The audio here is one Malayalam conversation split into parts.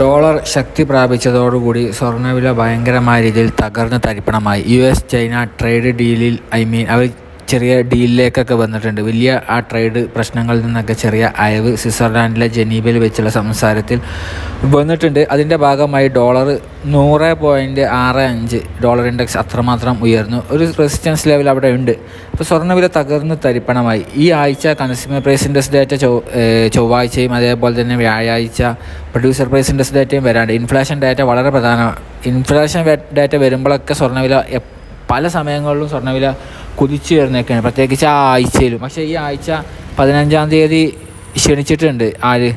ഡോളർ ശക്തി പ്രാപിച്ചതോടുകൂടി സ്വർണവില ഭയങ്കരമായ രീതിയിൽ തകർന്ന് തരിപ്പണമായി. യു എസ് ചൈന ട്രേഡ് ഡീലിൽ ഐ മീൻ അവർ ചെറിയ ഡീലിലേക്കൊക്കെ വന്നിട്ടുണ്ട്. വലിയ ആ ട്രേഡ് പ്രശ്നങ്ങളിൽ നിന്നൊക്കെ ചെറിയ അയവ് സ്വിറ്റ്സർലാൻഡിലെ ജനീബയിൽ വെച്ചുള്ള സംസാരത്തിൽ വന്നിട്ടുണ്ട്. അതിന്റെ ഭാഗമായി ഡോളർ നൂറ് പോയിന്റ് ആറ് അഞ്ച് ഡോളർ ഇൻഡെക്സ് അത്രമാത്രം ഉയർന്നു. ഒരു റെസിസ്റ്റൻസ് ലെവൽ അവിടെ ഉണ്ട്. അപ്പോൾ സ്വർണവില തകർന്ന് തരിപ്പണമായി. ഈ ആഴ്ച കൺസ്യൂമർ പ്രൈസ് ഇൻഡെക്സ് ഡാറ്റ ചൊവ്വാഴ്ചയും അതേപോലെ തന്നെ വ്യാഴാഴ്ച പ്രൊഡ്യൂസർ പ്രൈസ് ഇൻഡെക്സ് ഡേറ്റയും വരാണ്ട്. ഇൻഫ്ലേഷൻ ഡാറ്റ വളരെ പ്രധാനമാണ് ഇൻഫ്ലേഷൻ ഡാറ്റ വരുമ്പോഴൊക്കെ സ്വർണവില പല സമയങ്ങളിലും സ്വർണവില കുതിച്ചു വരുന്നേക്കാണ്. പ്രത്യേകിച്ച് ആ ആഴ്ചയിലും. പക്ഷേ ഈ ആഴ്ച പതിനഞ്ചാം തീയതി ക്ഷണിച്ചിട്ടുണ്ട് ആര്?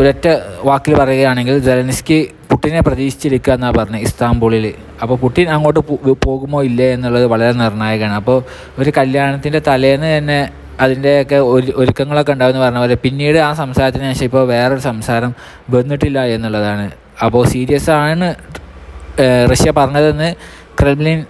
ഒരൊറ്റ വാക്കിൽ പറയുകയാണെങ്കിൽ ജലനിസ്കി പുട്ടിനെ പ്രതീക്ഷിച്ചിരിക്കുക എന്നാണ് പറഞ്ഞത് ഇസ്താംബൂളിൽ അപ്പോൾ പുട്ടിൻ അങ്ങോട്ട് പോകുമോ ഇല്ലേ എന്നുള്ളത് വളരെ നിർണായകമാണ്. അപ്പോൾ ഒരു കല്യാണത്തിന്റെ തലേന്ന് തന്നെ അതിന്റെയൊക്കെ ഒരു ഒരുക്കങ്ങളൊക്കെ ഉണ്ടാവുമെന്ന് പറഞ്ഞ പോലെ പിന്നീട് ആ സംസാരത്തിന് ശേഷം ഇപ്പോൾ വേറൊരു സംസാരം വന്നിട്ടില്ല എന്നുള്ളതാണ്. അപ്പോൾ സീരിയസ് ആണ് റഷ്യ പറഞ്ഞതെന്ന് ക്രെംലിൻ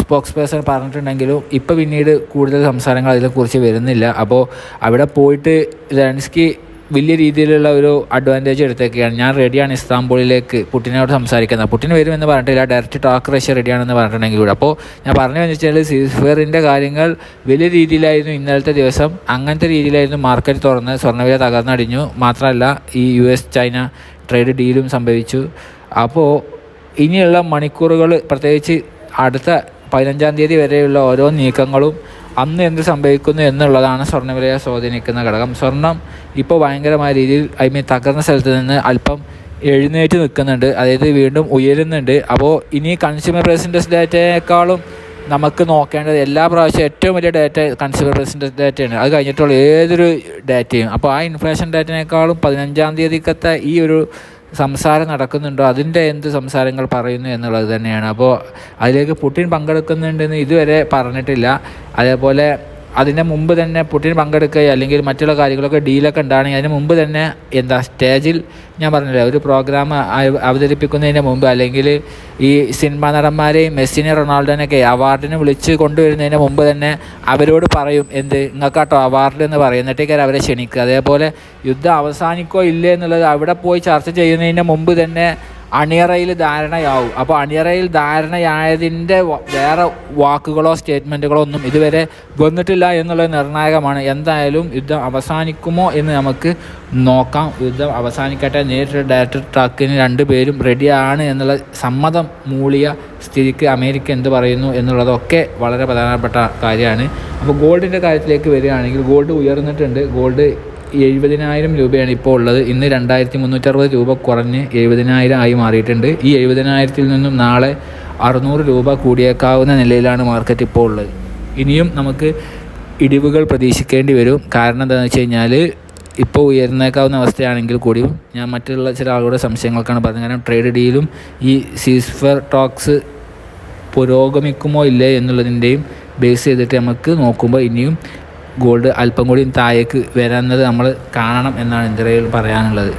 സ്പോക്സ് പേഴ്സൺ പറഞ്ഞിട്ടുണ്ടെങ്കിലും ഇപ്പോൾ പിന്നീട് കൂടുതൽ സംസാരങ്ങൾ അതിനെക്കുറിച്ച് വരുന്നില്ല. അപ്പോൾ അവിടെ പോയിട്ട് ലെൻസ്കി വലിയ രീതിയിലുള്ള ഒരു അഡ്വാന്റേജ് എടുത്തേക്കാണ്. ഞാൻ റെഡിയാണ് ഇസ്താംബൂളിലേക്ക് പുട്ടിനോട് സംസാരിക്കുന്നത്. പുട്ടിന് വരുമെന്ന് പറഞ്ഞിട്ടില്ല ഡയറക്റ്റ് ടോക്ക് റഷ്യ റെഡിയാണെന്ന് പറഞ്ഞിട്ടുണ്ടെങ്കിൽ കൂടെ. അപ്പോൾ ഞാൻ പറഞ്ഞു വെച്ചാൽ സീസ്ഫെയറിന്റെ കാര്യങ്ങൾ വലിയ രീതിയിലായിരുന്നു ഇന്നലത്തെ ദിവസം. അങ്ങനത്തെ രീതിയിലായിരുന്നു മാർക്കറ്റ് തുറന്ന് സ്വർണവില തകർന്നടിഞ്ഞു. മാത്രമല്ല ഈ യു എസ് ചൈന ട്രേഡ് ഡീലും സംഭവിച്ചു. അപ്പോൾ ഇനിയുള്ള മണിക്കൂറുകൾ പ്രത്യേകിച്ച് അടുത്ത പതിനഞ്ചാം തീയതി വരെയുള്ള ഓരോ നീക്കങ്ങളും അന്ന് എന്ത് സംഭവിക്കുന്നു എന്നുള്ളതാണ് സ്വർണവിലയെ സ്വാധീനിക്കുന്ന ഘടകം. സ്വർണം ഇപ്പോൾ ഭയങ്കരമായ രീതിയിൽ ഐ മീൻ തകർന്ന സ്ഥലത്ത് നിന്ന് അല്പം എഴുന്നേറ്റ് നിൽക്കുന്നുണ്ട്. അതായത് വീണ്ടും ഉയരുന്നുണ്ട്. അപ്പോൾ ഇനി കൺസ്യൂമർ പ്രൈസ് ഡാറ്റയേക്കാളും നമുക്ക് നോക്കേണ്ടത് എല്ലാ പ്രാവശ്യവും ഏറ്റവും വലിയ ഡാറ്റ കൺസ്യൂമർ പ്രൈസ് ഡാറ്റയാണ് അത് കഴിഞ്ഞിട്ടുള്ള ഏതൊരു ഡാറ്റയും അപ്പോൾ ആ ഇൻഫ്ലേഷൻ ഡാറ്റയേക്കാളും പതിനഞ്ചാം തീയതിക്കത്തെ ഈ ഒരു സംസാരം നടക്കുന്നുണ്ടോ? അതിന്റെ എന്ത് സംസാരങ്ങൾ പറയുന്നു എന്നുള്ളത് തന്നെയാണ്. അപ്പോൾ അതിലേക്ക് പുടിൻ പങ്കെടുക്കുന്നുണ്ടെന്ന് ഇതുവരെ പറഞ്ഞിട്ടില്ല. അതേപോലെ അതിന്റെ മുമ്പ് തന്നെ പുട്ടിന് പങ്കെടുക്കുക അല്ലെങ്കിൽ മറ്റുള്ള കാര്യങ്ങളൊക്കെ ഡീലൊക്കെ ഉണ്ടാണെങ്കിൽ അതിന് മുമ്പ് തന്നെ എന്താ സ്റ്റേജിൽ ഞാൻ പറഞ്ഞില്ലേ ഒരു പ്രോഗ്രാം അവതരിപ്പിക്കുന്നതിന് മുമ്പ് അല്ലെങ്കിൽ ഈ സിനിമാ നടന്മാരെയും മെസ്സിനെ റൊണാൾഡോനെയൊക്കെ അവാർഡിന് വിളിച്ച് കൊണ്ടുവരുന്നതിന് മുമ്പ് തന്നെ അവരോട് പറയും എന്ത് നിങ്ങൾക്കാട്ടോ അവാർഡ് എന്ന് പറയും. എന്നിട്ടേക്കാർ അവരെ ക്ഷണിക്കുക. അതേപോലെ യുദ്ധം അവസാനിക്കോ ഇല്ലേ എന്നുള്ളത് അവിടെ പോയി ചർച്ച ചെയ്യുന്നതിന് മുമ്പ് തന്നെ അണിയറയിൽ ധാരണയാവും. അപ്പോൾ അണിയറയിൽ ധാരണയായതിന്റെ വേറെ വാക്കുകളോ സ്റ്റേറ്റ്മെന്റുകളോ ഒന്നും ഇതുവരെ വന്നിട്ടില്ല എന്നുള്ളത് നിർണായകമാണ്. എന്തായാലും യുദ്ധം അവസാനിക്കുമോ എന്ന് നമുക്ക് നോക്കാം. യുദ്ധം അവസാനിക്കട്ടെ. നേരിട്ട് ഡയറക്ടർ ട്രക്കിന് രണ്ടുപേരും റെഡിയാണ് എന്നുള്ള സമ്മതം മൂളിയ സ്ഥിതിക്ക് അമേരിക്ക എന്ത് പറയുന്നു എന്നുള്ളതൊക്കെ വളരെ പ്രധാനപ്പെട്ട കാര്യമാണ്. അപ്പോൾ ഗോൾഡിന്റെ കാര്യത്തിലേക്ക് വരികയാണെങ്കിൽ ഗോൾഡ് ഉയർന്നിട്ടുണ്ട്. ഗോൾഡ് എഴുപതിനായിരം രൂപയാണ് ഇപ്പോൾ ഉള്ളത്. ഇന്ന് രണ്ടായിരത്തി മുന്നൂറ്ററുപത് രൂപ കുറഞ്ഞ് എഴുപതിനായിരം ആയി മാറിയിട്ടുണ്ട്. ഈ എഴുപതിനായിരത്തിൽ നിന്നും നാളെ അറുന്നൂറ് രൂപ കൂടിയേക്കാവുന്ന നിലയിലാണ് മാർക്കറ്റ് ഇപ്പോൾ ഉള്ളത്. ഇനിയും നമുക്ക് ഇടിവുകൾ പ്രതീക്ഷിക്കേണ്ടി വരും. കാരണം എന്താണെന്ന് വെച്ച് കഴിഞ്ഞാൽ ഇപ്പോൾ ഉയർന്നേക്കാവുന്ന അവസ്ഥയാണെങ്കിൽ കൂടിയും ഞാൻ മറ്റുള്ള ചില ആളുകളുടെ സംശയങ്ങൾക്കാണ് പറഞ്ഞത്. കാരണം ട്രേഡ് ഡീലും ഈ സീസ്ഫർ ടോക്സ് പുരോഗമിക്കുമോ ഇല്ലേ എന്നുള്ളതിന്റെയും ബേസ് ചെയ്തിട്ട് നമുക്ക് നോക്കുമ്പോൾ ഇനിയും ഗോൾഡ് അല്പം കൂടി താഴേക്ക് വരുന്നത് നമ്മൾ കാണണം എന്നാണ് ഇന്ത്യയിൽ പറയാനുള്ളത്.